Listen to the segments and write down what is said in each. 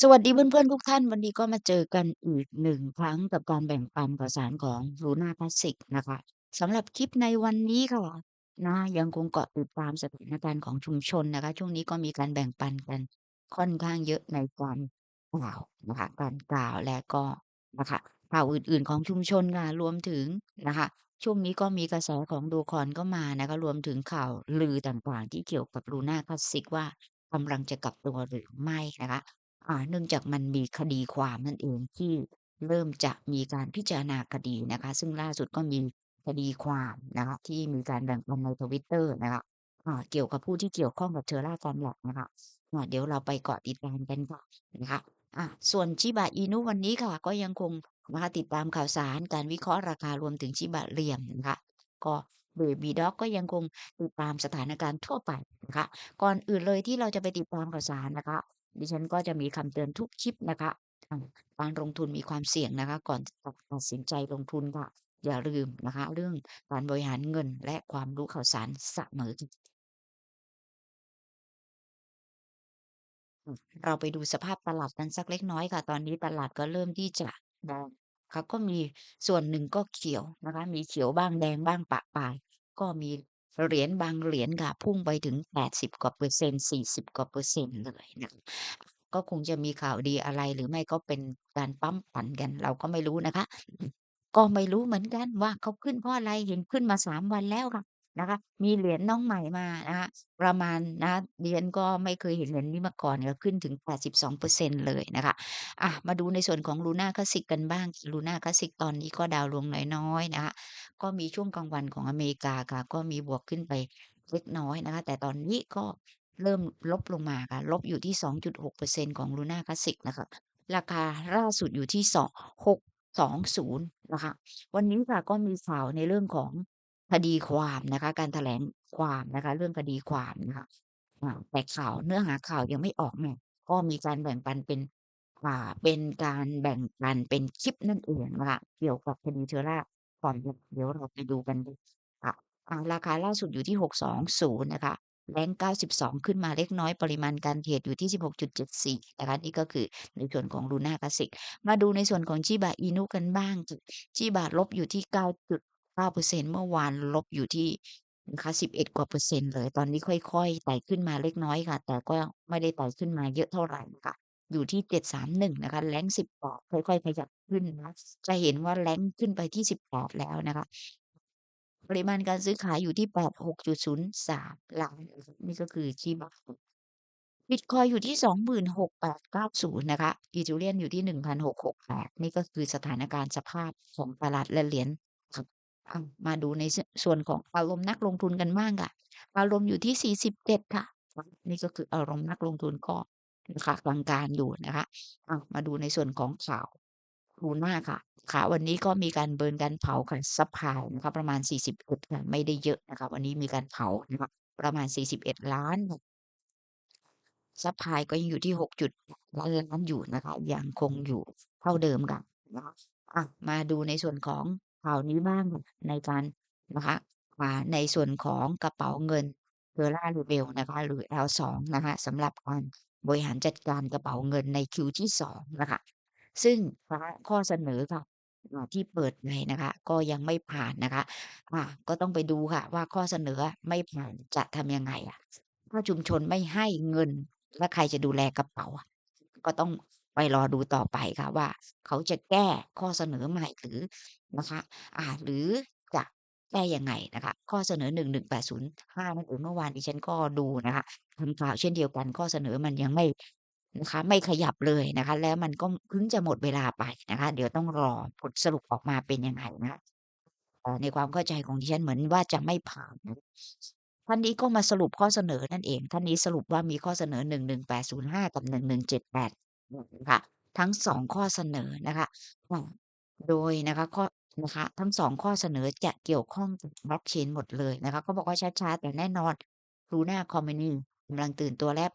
สวัสดีเพื่อนๆทุกท่าน วันนี้ก็มาเจอกันอีกหนึ่งครั้งกับการแบ่งปันข่าวสารของ Luna Classic นะคะสำหรับคลิปในวันนี้ค่ะนะยังคงเกาะติดตามสถานการณ์ของชุมชนนะคะ ช่วงนี้ก็มีการแบ่งปันกันค่อนข้างเยอะในการกล่าวนะคะการกล่าวและก็นะคะข่าวอื่นๆของชุมชนค่ะรวมถึงนะคะ ช่วงนี้ก็มีกระแสของดูคอนก็มานะคะรวมถึงข่าวลือต่างๆ ที่เกี่ยวกับ Luna Classic ว่ากำลังจะกลับตัวหรือไม่นะคะ อ่าเนื่องจากมันมีคดีความนั่นเองที่เริ่มจะมีการพิจารณาคดีนะคะ ซึ่งล่าสุดก็มีคดีความนะคะที่มีการแบ่งปันใน Twitter นะคะอ่าเกี่ยวกับผู้ที่เกี่ยวข้องกับ Terra Formlabs นะคะอ่าเดี๋ยวเราไปเกาะติดตามกันค่ะนะคะอ่าส่วน Shiba Inu วันนี้ค่ะ ก็ยังคงนะคะติดตามข่าวสารการวิเคราะห์ราคารวมถึง Shiba เหลี่ยมนะคะก็ Baby Dog ก็ยังคงติดตามสถานการณ์ทั่วไปนะคะก่อนอื่นเลยที่เราจะไปติดตามข่าวสารนะคะ ดิฉันก็จะมีคำเตือนทุกคลิปนะคะการลงทุนมีความเสี่ยงนะคะ ก่อนตัดสินใจลงทุนค่ะ อย่าลืมนะคะ เรื่องการบริหารเงินและความรู้ข่าวสารเสมอเราไปดูสภาพตลาดกันสักเล็กน้อยค่ะ ตอนนี้ตลาดก็เริ่มที่จะแดงค่ะก็มีส่วนหนึ่งก็เขียวนะคะ มีเขียวบ้างแดงบ้างปะปาย ก็มี เหรียญบางเหรียญค่ะพุ่งไปถึง 80 กว่าเปอร์เซ็นต์40 กว่าเปอร์เซ็นต์เลยนะคะก็คงจะมีข่าวดีอะไรหรือไม่ก็เป็นการปั๊มปั่นกัน เราก็ไม่รู้นะคะ ก็ไม่รู้เหมือนกันว่าเขาขึ้นเพราะอะไรเห็นขึ้นมาสามวันแล้วค่ะ นะคะ มีเหรียญน้องใหม่มานะคะ ประมาณนะคะดิฉันก็ไม่เคยเห็นเหรียญนี้มาก่อนค่ะขึ้นถึง 82%เลยนะคะอะมาดูในส่วนของ Luna Classic กันบ้าง Luna Classic ตอนนี้ก็ดาวลงน้อยๆนะคะ ก็มีช่วงกลางวันของอเมริกาค่ะ ก็มีบวกขึ้นไปเล็กน้อยนะคะ แต่ตอนนี้ก็เริ่มลบลงมาค่ะ ลบอยู่ที่ 2.6%ของ Luna Classic นะคะ ราคาล่าสุดอยู่ที่สอง620 นะคะ วันนี้ค่ะก็มีข่าวในเรื่องของ คดีความนะคะ การแถลงความนะคะ เรื่องคดีความนะคะอ่าแต่ข่าวเนื้อหาข่าวยังไม่ออกเนี่ยก็มีการแบ่งปันเป็นอ่าเป็นการแบ่งปันเป็นคลิปนั่นเองนะคะเกี่ยวกับคดี Terra Formlabs เดี๋ยวเราไปดูกันดูค่ะอ่าราคาล่าสุดอยู่ที่620นย์นะคะแรงค์92 ขึ้นมาเล็กน้อยปริมาณการเทรดอยู่ที่ 16.74 นะคะนี่ก็คือในส่วนของ Luna Classic มาดูในส่วนของ Shiba Inu กันบ้าง Shiba ลบอยู่ที่ 9.9%เมื่อวานลบอยู่ที่นะคะ11 กว่าเปอร์เซ็นต์เลย ตอนนี้ค่อยๆ ไต่ขึ้นมาเล็กน้อยค่ะ แต่ก็ไม่ได้ไต่ขึ้นมาเยอะเท่าไหร่ค่ะ อยู่ที่ 731 นะคะ แรงค์18ค่อยๆ ขยับขึ้นนะ จะเห็นว่าแรงขึ้นไปที่ 18 แล้วนะคะ ปริมาณการซื้อขายอยู่ที่ 86.03 ล้าน นี่ก็คือ Shiba บิตคอยอยู่ที่ 26,890 นะคะ Ethereum อยู่ที่ 1,668 นี่ก็คือสถานการณ์สภาพของตลาดและเหรียญ ครับอามาดูในส่วนของอารมณ์นักลงทุนกันบ้างค่ะ อารมณ์อยู่ที่ 47 ค่ะ นี่ก็คืออารมณ์นักลงทุนก็ราคากลางๆอยู่นะคะอามาดูในส่วนของข่าว Luna ค่ะค่ะ วันนี้ก็มีการเบิร์นการเผาค่ะซัปพลายนะคะประมาณ 41ค่ะไม่ได้เยอะนะคะวันนี้มีการเผานะคะประมาณ 41 ล้านซัปพลายก็ยังอยู่ที่6จุดล้านล้านอยู่นะคะยังคงอยู่เท่าเดิมค่ะนะคะอะมาดูในส่วนของ ข่าวนี้บ้างในการนะคะอ่าในส่วนของกระเป๋าเงิน Terra Label นะคะหรือ L2 นะคะสำหรับการบริหารจัดการกระเป๋าเงินใน Q ที่2นะคะซึ่งนะคะข้อเสนอค่ะที่เปิดไปนะคะ ก็ยังไม่ผ่านนะคะอ่าก็ต้องไปดูค่ะ ว่าข้อเสนอไม่ผ่านจะทำยังไงอะถ้าชุมชนไม่ให้เงิน แล้วใครจะดูแลกระเป๋า ก็ต้อง ไปรอดูต่อไปค่ะว่า เขาจะแก้ข้อเสนอใหม่หรือนะคะอ่าหรือจะแก้ยังไงนะคะ ข้อเสนอ 11805นั่นเองเมื่อวานดิฉันก็ดูนะคะทำข่าวเช่นเดียวกันข้อเสนอมันยังไม่นะคะไม่ขยับเลยนะคะ แล้วมันก็เพิ่งจะหมดเวลาไปนะคะ เดี๋ยวต้องรอผลสรุปออกมาเป็นยังไงนะในความเข้าใจของดิฉันเหมือนว่าจะไม่ผ่านท่านนี้ก็มาสรุปข้อเสนอนั่นเอง ท่านนี้สรุปว่ามีข้อเสนอ 11805 กับ 1178 ค่ะ ทั้ง 2 ข้อเสนอนะคะ อ่า โดยนะคะ ข้อ นะคะ ทั้ง 2 ข้อเสนอจะเกี่ยวข้องกับบล็อกเชนหมดเลยนะคะ เขาบอกว่า ช้า ๆ แต่แน่นอน Luna Community กำลังตื่นตัวและ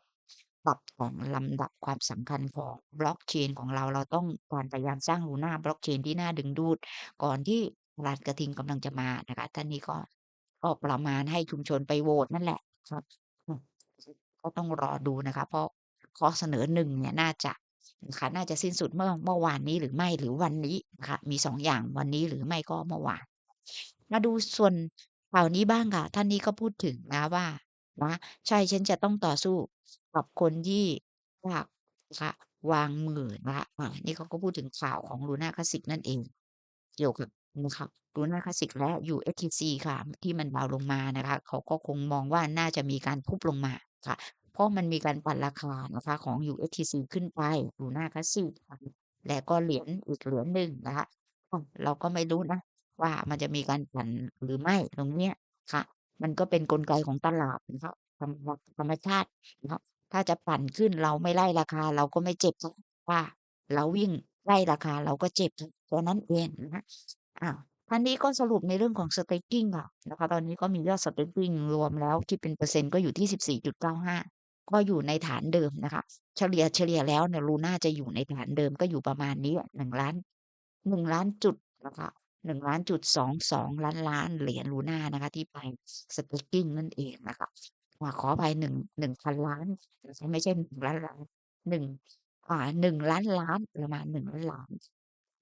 ปรับของลำดับความสำคัญของบล็อกเชนของเรา เราต้องการพยายามสร้าง Luna บล็อกเชนที่น่าดึงดูด ก่อนที่ตลาดกระทิงกำลังจะมานะคะ ท่านนี้ก็ ก็ประมาณให้ชุมชนไปโหวตนั่นแหละ ครับ อืม ก็ต้องรอดูนะคะ เพราะข้อเสนอ 1 เนี่ย น่าจะ นะคะน่าจะสิ้นสุดเมื่อเมื่อวานนี้หรือไม่หรือวันนี้นะคะมี2องอย่างวันนี้หรือไม่ก็เมื่อวานมาดูส่วนข่าวนี้บ้างค่ะท่านนี้ก็พูดถึงนะว่านะใช่ฉันจะต้องต่อสู้กับคนที่อยากนะคะวางมือนะคะอ่านี่เขาก็พูดถึงข่าวของ Luna Classic นั่นเอง เกี่ยวกับนะคะ Luna Classic และ USDC ค่ะ ที่มันดาลงมานะคะ เขาก็คงมองว่าน่าจะมีการพุบลงมาค่ะ เพราะมันมีการปั่นราคานะคะของ USDC ขึ้นไป Luna Classic ค่ะและก็เหรียญอีกเหรียญหนึ่งนะคะเราก็ไม่รู้นะ ว่ามันจะมีการปั่นหรือไม่ตรงเนี้ยค่ะ มันก็เป็นกลไกของตลาดนะคะธรรมธรรมชาตินะคะถ้าจะปั่นขึ้นเราไม่ไล่ราคา เราก็ไม่เจ็บว่า เราวิ่งไล่ราคาเราก็เจ็บแค่นั้นเองนะอ้าวท่านนี้ก็สรุปในเรื่องของ staking ค่ะนะคะ ตอนนี้ก็มียอด staking รวมแล้วคิดเป็นเปอร์เซ็นต์ก็อยู่ที่14.95ก็ ก็อยู่ในฐานเดิมนะคะ เฉลี่ยเฉลี่ยแล้วเนี่ย Luna จะอยู่ในฐานเดิมก็อยู่ประมาณนี้1ล้าน1ล้านจุดนะคะ1ล้านจุด22ล้านล้านเหรียญ Luna นะคะ ที่ไป staking นั่นเองนะคะอ่าขออภัย1 1,000ล้านนะคะไม่ใช่1ล้านล้าน1อ่า1ล้านล้านประมาณ1ล้านล้าน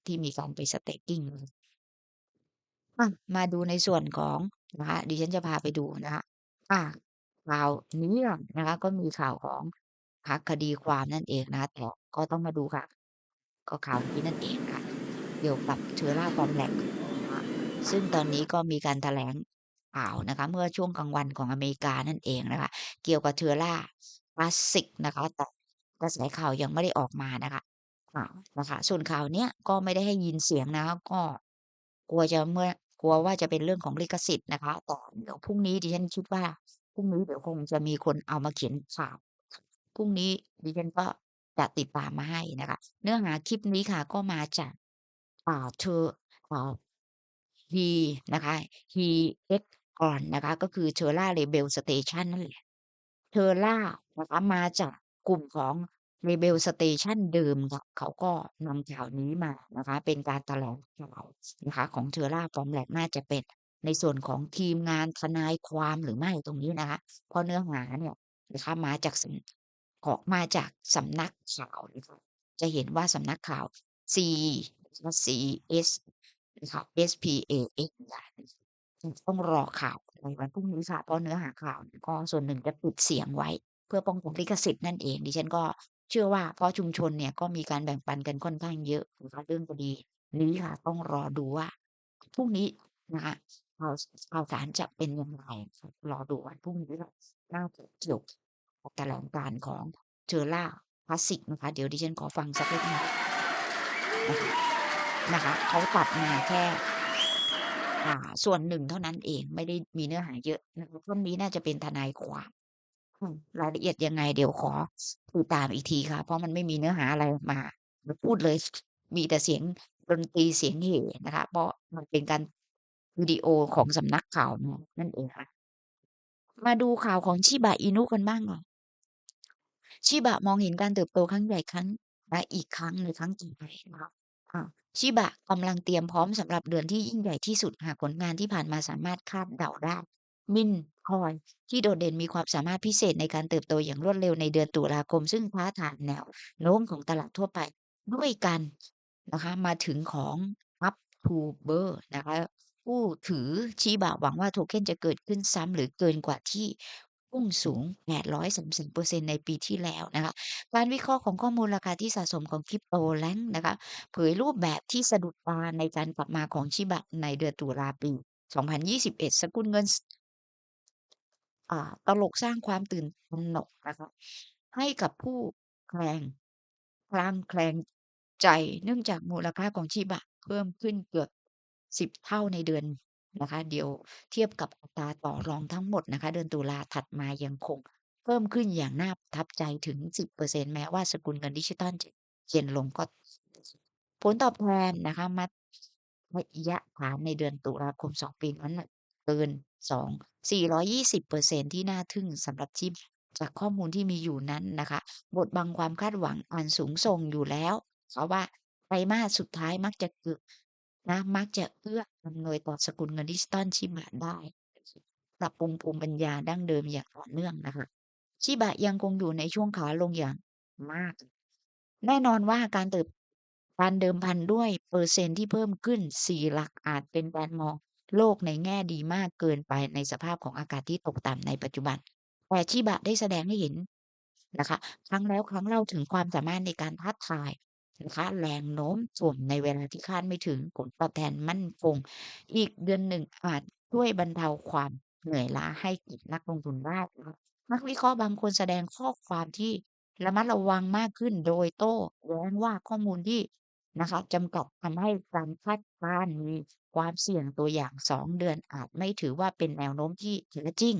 ที่มีการไป staking นะคะอะมาดูในส่วนของนะคะดิฉันจะพาไปดูนะคะอ่า ข่าวนี้นะคะ ก็มีข่าวของคะคดีความนั่นเองนะคะ แต่ก็ต้องมาดูค่ะ ก็ข่าวนี้นั่นเองค่ะ เกี่ยวกับ Terra Formulax นะคะ ซึ่งตอนนี้ก็มีการแถลงข่าวนะคะ เมื่อช่วงกลางวันของอเมริกานั่นเองนะคะ เกี่ยวกับ Terra Classic นะคะ แต่กระแสข่าวยังไม่ได้ออกมานะคะอ่านะคะ ส่วนข่าวเนี้ยก็ไม่ได้ให้ยินเสียงนะคะ ก็กลัวจะเมื่อ กลัวว่าจะเป็นเรื่องของลิขสิทธิ์นะคะ แต่เดี๋ยวพรุ่งนี้ดิฉันคิดว่า พรุ่งนี้เดี๋ยวคงจะมีคนเอามาเขียนข่าว พรุ่งนี้ดิฉันก็จะติดตามมาให้นะคะ เนื้อหาคลิปนี้ค่ะก็มาจากอ่าเธออ่า he นะคะ he x ก่อนะคะ ก็คือ Terra Rebel Station นั่นแหละ Terra นะคะมาจากกลุ่มของ Rebel Station เดิมค่ะเขาก็นำข่าวนี้มานะคะ เป็นการแถลงข่าวนะคะ ของ Terra Formulax น่าจะเป็น ในส่วนของทีมงานทนายความหรือไม่ตรงนี้นะคะเพราะเนื้อหาเนี่ยนะคะมาจากสำของมาจากสำนักข่าวนะคะจะเห็นว่าสำนักข่าว C นะคะ CS นะคะ SPAX ต้องรอข่าวในวันพรุ่งนี้ค่ะเพราะเนื้อหาข่าวก็ส่วนหนึ่งจะปิดเสียงไว้ เพื่อป้องกันลิขสิทธิ์นั่นเอง ดิฉันก็เชื่อว่าเพราะชุมชนเนี่ยก็มีการแบ่งปันกันค่อนข้างเยอะนะคะเรื่องคดีนี้ค่ะ ต้องรอดูว่าพรุ่งนี้นะคะ ข่าวข่าวสารจะเป็นย่างไรค่ะรอดูวันพรุ่งนี้ค่ะน่าจะเกี่ยวกับแถลงการของ Terra Classic นะคะ เดี๋ยวดิฉันขอฟังสักเล็กน้อยนะคะนะคะเขาตัดมาแค่อ่าส่วนหนึ่งเท่านั้นเองไม่ได้มีเนื้อหาเยอะนะคะท่านนี้น่าจะเป็นทนายความรายละเอียดยังไงเดี๋ยวขอติดตามอีกทีค่ะ เพราะมันไม่มีเนื้อหาอะไรมาพูดเลย มีแต่เสียงดนตรีเสียงเหนะคะ เพราะมันเป็นการ วิดีโอของสำนักข่าวมานั่นเองค่ะ มาดูข่าวของ Shiba Inu กันบ้างค่ะ Shiba มองเห็นการเติบโตครั้งใหญ่ครั้งและอีกครั้งในครั้งต่อไปนะคะอ่า Shiba กำลังเตรียมพร้อมสำหรับเดือนที่ยิ่งใหญ่ที่สุดหากผลงานที่ผ่านมาสามารถคาดเดาได้ Mint Coin ที่โดดเด่นมีความสามารถพิเศษในการเติบโตอย่างรวดเร็วในเดือนตุลาคม ซึ่งท้าทายแนวโน้มของตลาดทั่วไปด้วยกันนะคะ มาถึงของ Uptober นะคะ ผู้ถือ Shiba หวังว่าโทเค็นจะเกิดขึ้นซ้ำหรือเกินกว่าที่พุ่งสูง 830%ในปีที่แล้วนะคะ การวิเคราะห์ของข้อมูลราคาที่สะสมของ CryptoLank นะคะ เผยรูปแบบที่สะดุดตาในการกลับมาของ Shiba ในเดือนตุลาปี 2021 สกุลเงินอ่าตลกสร้างความตื่นตระหนกนะคะให้กับผู้แคลงคลางแคลงใจ เนื่องจากมูลค่าของ Shiba เพิ่มขึ้นเกือบ 10 เท่าในเดือนนะคะ เดี๋ยวเทียบกับอัตราต่อรองทั้งหมดนะคะ เดือนตุลาถัดมายังคง เพิ่มขึ้นอย่างน่าประทับใจถึง 10%แม้ว่าสกุลเงินดิจิทัลจะเย็นลงก็ผลตอบแทนนะคะมัดระยะฐานในเดือนตุลาคม 2 ปีนั้นน่ะเกิน 2 420%ที่น่าทึ่งสำหรับ Shiba จากข้อมูลที่มีอยู่นั้นนะคะบดบังความคาดหวังอันสูงส่งอยู่แล้ว เพราะว่าไตรมาสสุดท้ายมักจะเกิด นะ มักจะเอื้ออำนวยต่อสกุลเงินดิจิทัล Shiba ได้ ปรับปรุงภูมิปัญญาดั้งเดิมอย่างต่อเนื่องนะคะ Shiba ยังคงอยู่ในช่วงขาลงอย่างมาก แน่นอนว่าการเติบการเดิมพันด้วยเปอร์เซ็นต์ที่เพิ่มขึ้น4หลักอาจเป็นการมองโลกในแง่ดีมากเกินไปในสภาพของอากาศที่ตกต่ำในปัจจุบัน แต่ชิบะได้แสดงให้เห็นนะคะ ครั้งแล้วครั้งเล่าถึงความสามารถในการท้าทาย นะคะแรงโน้มถ่วงในเวลาที่คาดไม่ถึงผลตอบแทนมั่นคง อีกเดือนหนึ่งอาจช่วยบรรเทาความเหนื่อยล้าให้กับนักลงทุนได้นะคะนักวิเคราะห์บางคนแสดงข้อความที่ระมัดระวังมากขึ้นโดยโต้แย้งว่าข้อมูลที่นะคะจำกัดทำให้การคาดการณ์มีความเสี่ยงตัวอย่าง 2 เดือนอาจไม่ถือว่าเป็นแนวโน้มที่แท้จริง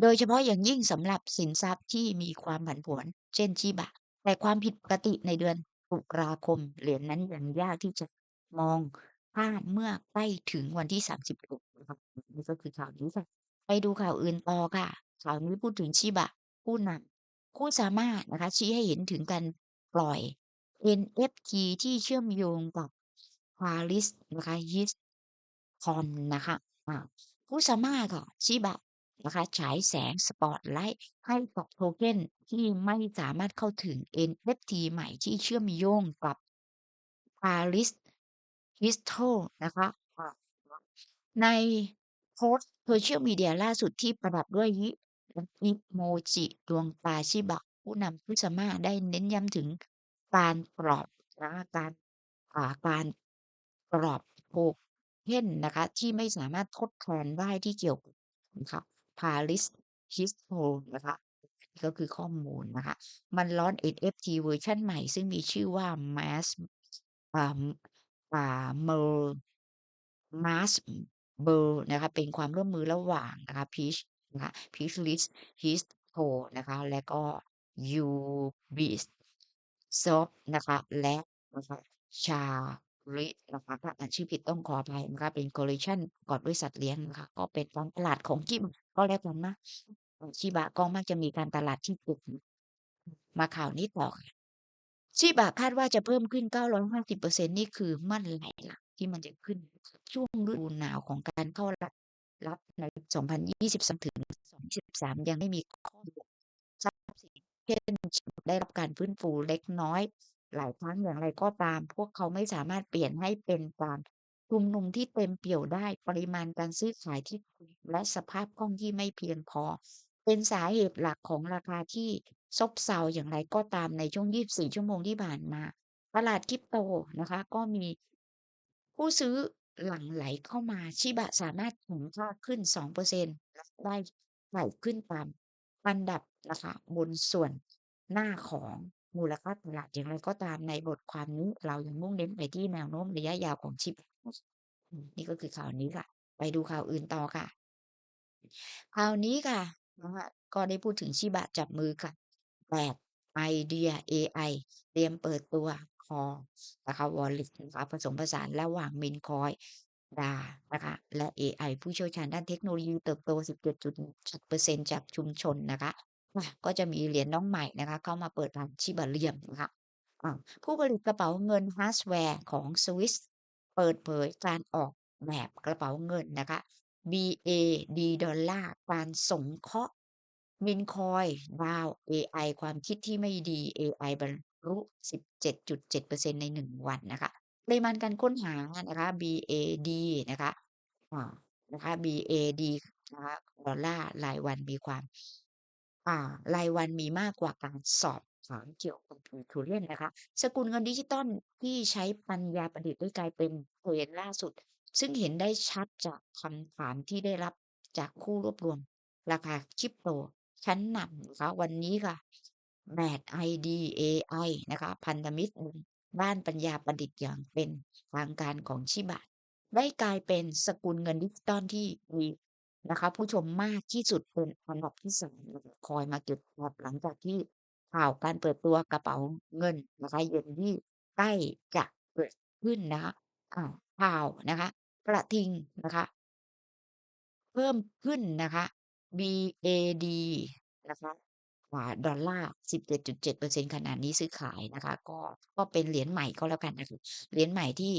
โดยเฉพาะอย่างยิ่งสำหรับสินทรัพย์ที่มีความผันผวน เช่นชิบะ แต่ความผิดปกติในเดือนตุลาคม เหรียญนั้นยังยากที่จะมองข้ามเมื่อใกล้ถึงวันที่31นะครับนี่ก็คือข่าวนี้ค่ะ ไปดูข่าวอื่นต่อค่ะ ข่าวนี้พูดถึงชิบะ ผู้นำผู้สามารถนะคะ ชี้ให้เห็นถึงการปล่อย NFT ที่เชื่อมโยงกับ Paris นะคะ HitCon นะคะผู้สามารถค่ะชิบะ นะคะฉายแสงสปอตไลต์ให้กับโทเค็นที่ไม่สามารถเข้าถึง NFT ใหม่ที่เชื่อมโยงกับ Paris Crystal นะคะในโพสต์ Social Media ล่าสุดที่ประดับด้วยฮิอิโมจิดวงตาชิบะ ผู้นำผู้สมาได้เน้นย้ำถึงการกรอบนะการการกรอบโทเค็นนะคะ ที่ไม่สามารถทดแทนได้ที่เกี่ยวนะคะ Paris Crystal นะคะนี่ก็คือข้อมูลนะคะ มันล้อน NFT เวอร์ชันใหม่ ซึ่งมีชื่อว่า Mas อ่าอ่า Mer Masber นะคะ เป็นความร่วมมือระหว่างนะคะ Peach นะคะ Peachtree Crystal นะคะ และก็ Ubisoft นะคะ และนะคะ Charis นะคะถ้าอ่านชื่อผิดต้องขออภัยนะคะเป็น Collaboration ประกอบด้วยสัตว์เลี้ยงนะคะก็เป็นการตลาดของชิบะก็แล้วกันนะชิบะก็มักจะมีการตลาดที่เก่งมาข่าวนี้ต่อค่ะชิบะคาดว่าจะเพิ่มขึ้น 950%นี่คือมื่อไหร่ล่ะที่มันจะขึ้นช่วงฤดูหนาวของการเข้ารับรับใน 2023 ถึง 2023 ยังไม่มีข้อบ่งทรัพย์สินเช่นได้รับการฟื้นฟูเล็กน้อย หลายครั้งอย่างไรก็ตาม พวกเขาไม่สามารถเปลี่ยนให้เป็นการชุมนุมที่เต็มเปี่ยวได้ ปริมาณการซื้อขายที่ถูกและสภาพคล่องที่ไม่เพียงพอ เป็นสาเหตุหลักของราคาที่ซบเซาอย่างไรก็ตามในช่วง 24 ชั่วโมงที่ผ่านมา ตลาดคริปโตนะคะ ก็มีผู้ซื้อหลั่งไหลเข้ามาชิบะสามารถแข็งค่าขึ้น 2%และได้ไต่ขึ้นตามอันดับนะคะบนส่วนหน้าของ มูลค่าตลาดอย่างไรก็ตามในบทความนี้เรายังมุ่งเน้นไปที่แนวโน้มระยะยาวของชิบะอืมนี่ก็คือข่าวนี้ค่ะ ไปดูข่าวอื่นต่อค่ะข่าวนี้ค่ะนะคะก็ได้พูดถึงชิบะจับมือกับแบบไอเดียเอไอเตรียมเปิดตัว Core นะคะ Wallet นะคะผสมผสานระหว่าง Bitcoin DAO นะคะ และเอไอผู้เชี่ยวชาญด้านเทคโนโลยีเติบโต 17.7%จากชุมชนนะคะ ก็จะมีเหรียญน้องใหม่นะคะเข้ามาเปิดร้าน Shibarium นะคะผู้ผลิตกระเป๋าเงินฮาร์ดแวร์ของสวิสเปิดเผยการออกแบบกระเป๋าเงินนะคะ BAD ดอลลาร์การสงเคราะห์ Bitcoin DAO เอไอความคิดที่ไม่ดีเอไอบรรลุ 17.7%ใน 1 วันนะคะปริมาณการค้นหานะคะ BAD นะคะนะคะ BAD นะคะดอลลาร์รายวันมีความ อ่ารายวันมีมากกว่าการสอบถามเกี่ยวกับ Ethereum นะคะ สกุลเงินดิจิทัลที่ใช้ปัญญาประดิษฐ์ได้กลายเป็น Trend ล่าสุด ซึ่งเห็นได้ชัดจากคำถามที่ได้รับจากผู้รวบรวม ราคาคริปโต ชั้นนำนะคะวันนี้ค่ะ Mad ID AI นะคะพันธมิตรด้านปัญญาประดิษฐ์อย่างเป็นทางการของชิบะได้กลายเป็นสกุลเงินดิจิทัลที่มี นะคะ ผู้ชมมากที่สุดเป็นอันดับที่2นะคะ CoinMarketCap หลังจากที่ข่าวการเปิดตัวกระเป๋าเงินนะคะเย็นที่ใกล้จะเกิดขึ้นนะคะอ่าข่าวนะคะ กระทิงนะคะ เพิ่มขึ้นนะคะ BAD นะคะอ่าดอลลาร์17.7%ขณะนี้ซื้อขายนะคะ ก็ก็เป็นเหรียญใหม่ก็แล้วกันนะคะเหรียญใหม่ที่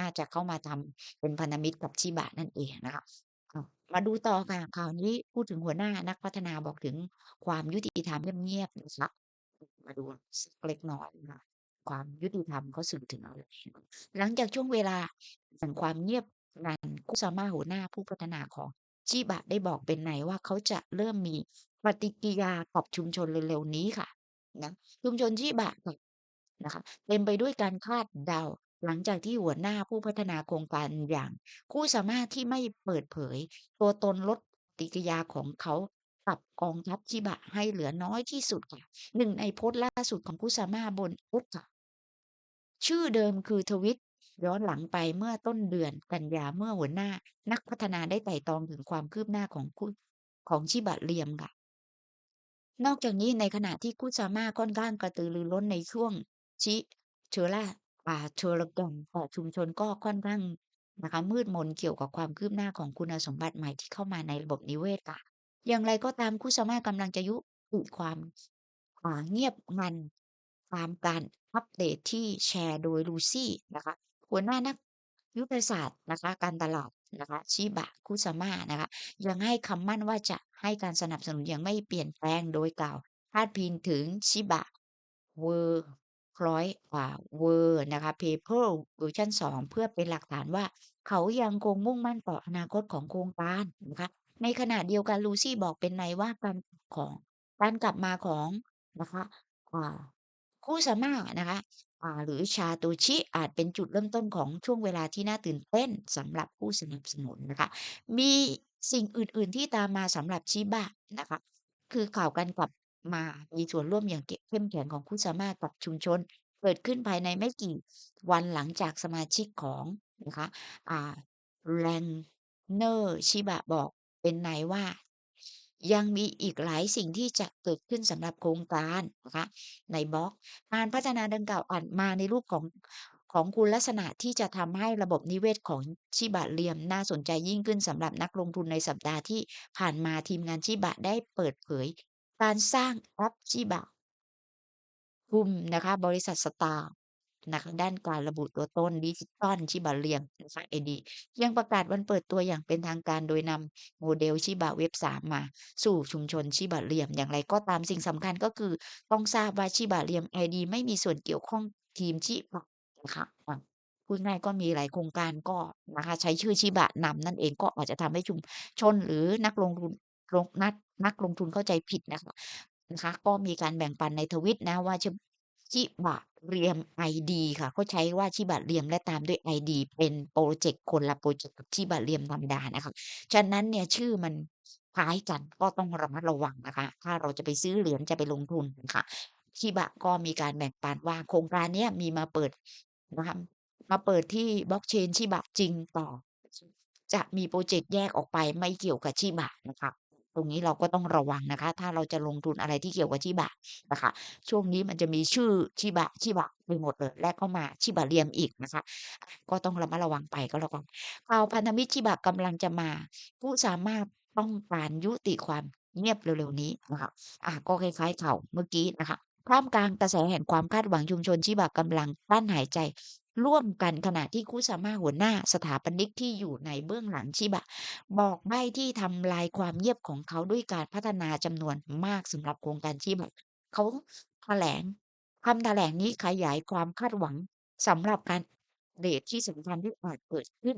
น่าจะเข้ามาทำเป็นพันธมิตรกับชิบะนั่นเองนะคะ มาดูต่อค่ะ ข่าวนี้พูดถึงหัวหน้านักพัฒนาบอกถึงความยุติธรรมเงียบๆนะคะมาดูสักเล็กน้อยนะคะความยุติธรรมเขาสื่อถึงอะไรหลังจากช่วงเวลาแห่งความเงียบงัน Kusama หัวหน้าผู้พัฒนาของชิบะได้บอกเป็นในว่าเขาจะเริ่มมีปฏิกิริยากับชุมชนเร็วๆนี้ค่ะนะชุมชนชิบะนะคะเต็มไปด้วยการคาดเดา หลังจากที่หัวหน้าผู้พัฒนาโครงการอย่าง Kusama ที่ไม่เปิดเผย ตัวตนลดปฏิกิยาของเขากับกองทัพชิบะให้เหลือน้อยที่สุดค่ะหนึ่งในโพสต์ล่าสุดของ Kusama บน X ค่ะ ชื่อเดิมคือทวิตย้อนหลังไปเมื่อต้นเดือนกันยาเมื่อหัวหน้า นักพัฒนาได้ไต่ตองถึงความคืบหน้าของคุของชิบะเรียมค่ะ นอกจากนี้ในขณะที่ Kusama ค่อนข้างกระตือรือร้นในช่วงชิเทอรา อ่าเทอราแกรมแต่ชุมชน ก็ค่อนข้างนะคะ มืดมนเกี่ยวกับความคืบหน้าของคุณสมบัติใหม่ที่เข้ามาในระบบนิเวศค่ะ อย่างไรก็ตาม Kusama กำลังจะยุติความ อ่า เงียบงัน ตามการอัปเดตที่แชร์โดย Lucy นะคะ หัวหน้านักยุทธศาสตร์นะคะ การตลาดนะคะชิบะ Kusama นะคะ ยังให้คำมั่นว่าจะให้การสนับสนุนอย่างไม่เปลี่ยนแปลง โดยกล่าวพาดพิงถึง Chiba Workpoint อ่ ร้อยกว่า World นะคะ Paper เวอร์ชัน 2 เพื่อเป็นหลักฐานว่า เขายังคงมุ่งมั่นต่ออนาคตของโครงการนะคะ ในขณะเดียวกัน Lucy บอกเป็นในว่าการของการกลับมาของนะคะอ่า Kusama นะคะอ่าหรือ Satoshi อาจเป็นจุดเริ่มต้นของช่วงเวลาที่น่าตื่นเต้นสำหรับผู้สนับสนุนนะคะ มีสิ่งอื่น ๆ ที่ตามมาสำหรับชิบะนะคะ คือข่าวการกลับ มามีส่วนร่วมอย่างเกะ เข้มแข็งของ Kusama กับชุมชน เกิดขึ้นภายในไม่กี่วันหลังจากสมาชิกของนะคะ อ่า Runner ชิบะบอกเป็นในว่า ยังมีอีกหลายสิ่งที่จะเกิดขึ้นสำหรับโครงการนะคะ ในบล็อก การพัฒนาดังกล่าวอาจมาในรูปของ ของคุณลักษณะที่จะทำให้ระบบนิเวศของชิบะเรียมน่าสนใจยิ่งขึ้นสำหรับนักลงทุนในสัปดาห์ที่ผ่านมาทีมงานชิบะได้เปิดเผย การสร้างแอปชิบะคุมนะคะ บริษัท Star นะคะด้านการระบุตัวตนดิจิทัลชิบะเรียมนะคะ ID ยังประกาศวันเปิดตัวอย่างเป็นทางการโดยนำโมเดลชิบะเว็บ 3 มาสู่ชุมชนชิบะเรียมอย่างไรก็ตามสิ่งสำคัญก็คือ ต้องทราบว่าชิบะเรียม ID ไม่มีส่วนเกี่ยวข้องทีมชิบะนะคะพูดง่ายก็มีหลายโครงการก็นะคะใช้ชื่อชิบะนำนั่นเองก็อาจจะทำให้ชุมชนหรือนักลงทุนลงนัก นักลงทุนเข้าใจผิดนะคะนะคะก็มีการแบ่งปันในทวิตนะว่าชิบะเรียม ID ค่ะเขาใช้ว่าชิบะเรียมและตามด้วย ID เป็นพรเจกต์คนละพรเจกต์กับชิบะเรียมธรรมดานะคะฉะนั้นเนี่ยชื่อมันคล้ายกันก็ต้องระมัดระวังนะคะ ถ้าเราจะไปซื้อเหรียญจะไปลงทุนค่ะชิบะก็มีการแบ่งปันว่าโครงการนี้มีมาเปิดนะคะมาเปิดที่บล็อกเชนชิบะจริงต่อ จะมีพรเจกต์แยกออกไปไม่เกี่ยวกับชิบะนะคะ รงนี้เราก็ต้องระวังนะคะ ถ้าเราจะลงทุนอะไรที่เกี่ยวกับชิบะนะคะ ช่วงนี้มันจะมีชื่อชิบะชิบะไปหมดเลย และก็มาชิบะเรียมอีกนะคะ ก็ต้องระมัดระวังไปก็แล้วกันข่าวพันธมิตรชิบะกำลังจะมา Kusama ต้องการยุติความเงียบเร็วๆนี้นะคะอ่าก็คล้ายๆข่าวเมื่อกี้นะคะท่ามกลางกระแสแห่งความคาดหวังชุมชนชิบะกำลังกลั้นหายใจ ร่วมกันขณะที่ Kusama หัวหน้าสถาปนิกที่อยู่ในเบื้องหลังชิบะ บอกใบ้ที่ทำลายความเงียบของเขาด้วยการพัฒนาจำนวนมากสำหรับโครงการชิบะ เขาแถลงคำแถลงนี้ขยายความคาดหวังสำหรับการเดตที่สำคัญที่อาจเกิดขึ้น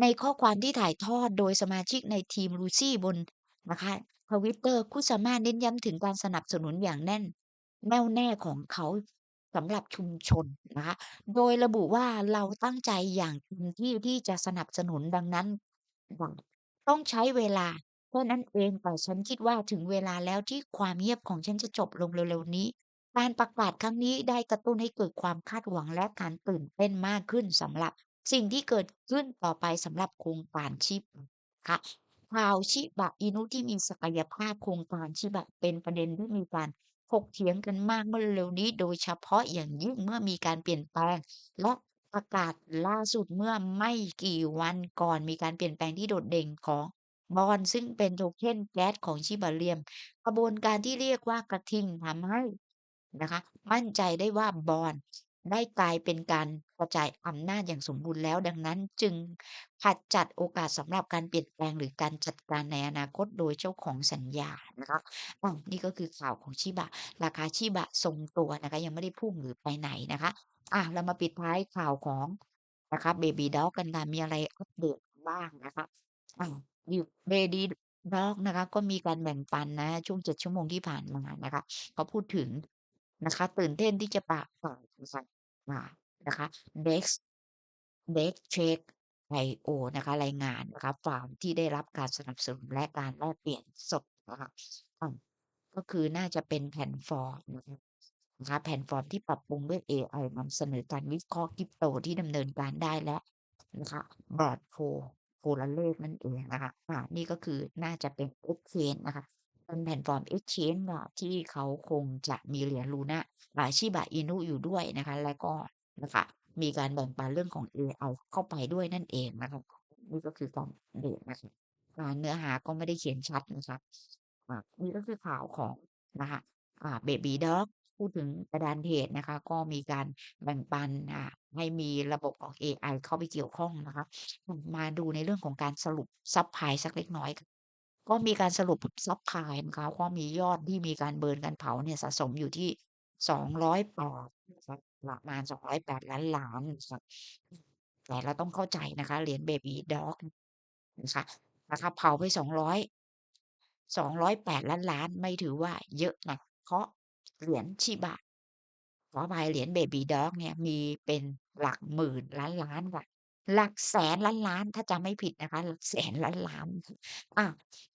ในข้อความที่ถ่ายทอดโดยสมาชิกในทีม Lucy บนนะคะ Twitter Kusama เน้นย้ำถึงการสนับสนุนอย่างแน่นแน่วแน่ของเขา สำหรับชุมชนนะคะ โดยระบุว่าเราตั้งใจอย่างเต็มที่ที่จะสนับสนุนดังนั้นดังต้องใช้เวลาเท่านั้นเองแต่ฉันคิดว่าถึงเวลาแล้วที่ความเงียบของฉันจะจบลงเร็วๆนี้ การประกาศครั้งนี้ได้กระตุ้นให้เกิดความคาดหวังและการตื่นเต้นมากขึ้นสำหรับสิ่งที่เกิดขึ้นต่อไปสำหรับโครงการชิบะค่ะข่าวชิบะอินุที่มีศักยภาพโครงการชิบะเป็นประเด็นที่มีการ ถกเถียงกันมากเมื่อเร็วนี้ โดยเฉพาะอย่างยิ่งเมื่อมีการเปลี่ยนแปลง และประกาศล่าสุดเมื่อไม่กี่วันก่อนมีการเปลี่ยนแปลงที่โดดเด่นของบอลซึ่งเป็นโทเค็นแก๊สของชิบะเรียม กระบวนการที่เรียกว่ากระทิงทำให้นะคะ มั่นใจได้ว่าบอล ได้กลายเป็นการกระจายอำนาจอย่างสมบูรณ์แล้ว ดังนั้นจึงหัดจัดโอกาสสำหรับการเปลี่ยนแปลงหรือการจัดการในอนาคตโดยเจ้าของสัญญานะคะอานี่ก็คือข่าวของ Shiba ราคา Shiba ทรงตัวนะคะ ยังไม่ได้พุ่งหรือไปไหนนะคะอาเรามาปิดท้ายข่าวของนะคะ Baby Dog กันค่ะมีอะไรอัปเดตบ้างนะคะอาอยู่ Baby Dog นะคะ ก็มีการแบ่งปันนะ ช่วง7ชั่วโมงที่ผ่านมานะคะเขาพูดถึง นะคะตื่นเต้นที่จะประกาศอ่านะคะ Dex DexCheck.io นะคะรายงานนะคะฟาร์มที่ได้รับการสนับสนุนและการแลกเปลี่ยนสดนะคะก็คือน่าจะเป็นแพลตฟอร์มนะคะแพลตฟอร์มที่ปรับปรุงด้วยเอไอนำเสนอการวิเคราะห์ Crypto ที่ดำเนินการได้แล้วนะคะ Broadco โทรเลขนั่นเองนะคะอ่านี่ก็คือน่าจะเป็น Exchange นะคะ เป็นแพลตฟอร์ม Exchange ค่ะที่เขาคงจะมีเหรียญ Luna อ่า Shiba Inu อยู่ด้วยนะคะ แล้วก็นะคะมีการแบ่งปันเรื่องของเอไอเข้าไปด้วยนั่นเองนะคะนี่ก็คือการเดตนะคะอ่เนื้อหาก็ไม่ได้เขียนชัดนะคะอ่านี่ก็คือข่าวของนะคะอ่า Baby Dog พูดถึงกระดานเทรดนะคะ ก็มีการแบ่งปันอ่าให้มีระบบของเอไอเข้าไปเกี่ยวข้องนะคะ มาดูในเรื่องของการสรุปซัปพลายสักเล็กน้อย ก็มีการสรุปซัปพลายนะคะก็มียอดที่มีการเบิร์นการเผาเนี่ยสะสมอยู่ที่208นะครับประมาณ208,000,000,000นะคะอืมแต่เราต้องเข้าใจนะคะ เหรียญ Baby Dog นะคะนะคะเผาไป200 208,000,000,000ไม่ถือว่าเยอะนะเพราะเหรียญ Shiba ขออภัยเหรียญ Baby Dog เนี่ยมีเป็นหลักหมื่นล้านๆค่ะ หลักแสนล้านๆถ้าจำไม่ผิดนะคะ หลักแสนล้านๆอา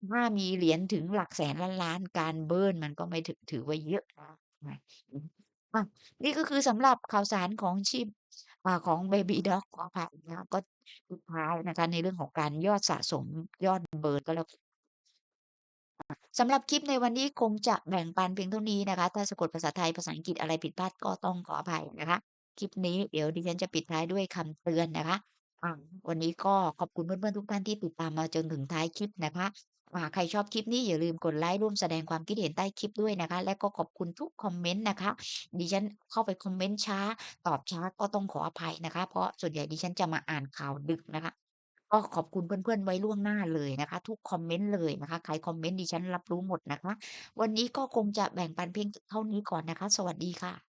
ถ้ามีเหรียญถึงหลักแสนล้านๆการเบิร์นมันก็ไม่ถึถือว่าเยอะนะอือฮึอานี่ก็คือสำหรับข่าวสารของ Shib อ่าของ Baby Dog ขออภัยนะคะก็สุดท้ายนะคะในเรื่องของการยอดสะสมยอดเบิร์นก็แล้วสำหรับคลิปในวันนี้คงจะแบ่งปันเพียงเท่านี้นะคะ ถ้าสะกดภาษาไทยภาษาอังกฤษอะไรผิดพลาดก็ต้องขออภัยนะคะ คลิปนี้เดี๋ยวดิฉันจะปิดท้ายด้วยคำเตือนนะคะ วันนี้ก็ขอบคุณเพื่อน ๆ ทุกท่านที่ติดตามมาจนถึงท้ายคลิปนะคะ อ่า ใครชอบคลิปนี้อย่าลืมกดไลก์ร่วมแสดงความคิดเห็นใต้คลิปด้วยนะคะ และก็ขอบคุณทุกคอมเมนต์นะคะ ดิฉันเข้าไปคอมเมนต์ช้า ตอบช้าก็ต้องขออภัยนะคะ เพราะส่วนใหญ่ดิฉันจะมาอ่านข่าวดึกนะคะ ก็ขอบคุณเพื่อน ๆ ไว้ล่วงหน้าเลยนะคะ ทุกคอมเมนต์เลยนะคะ ใครคอมเมนต์ดิฉันรับรู้หมดนะคะ วันนี้ก็คงจะแบ่งปันเพียงเท่านี้ก่อนนะคะ สวัสดีค่ะ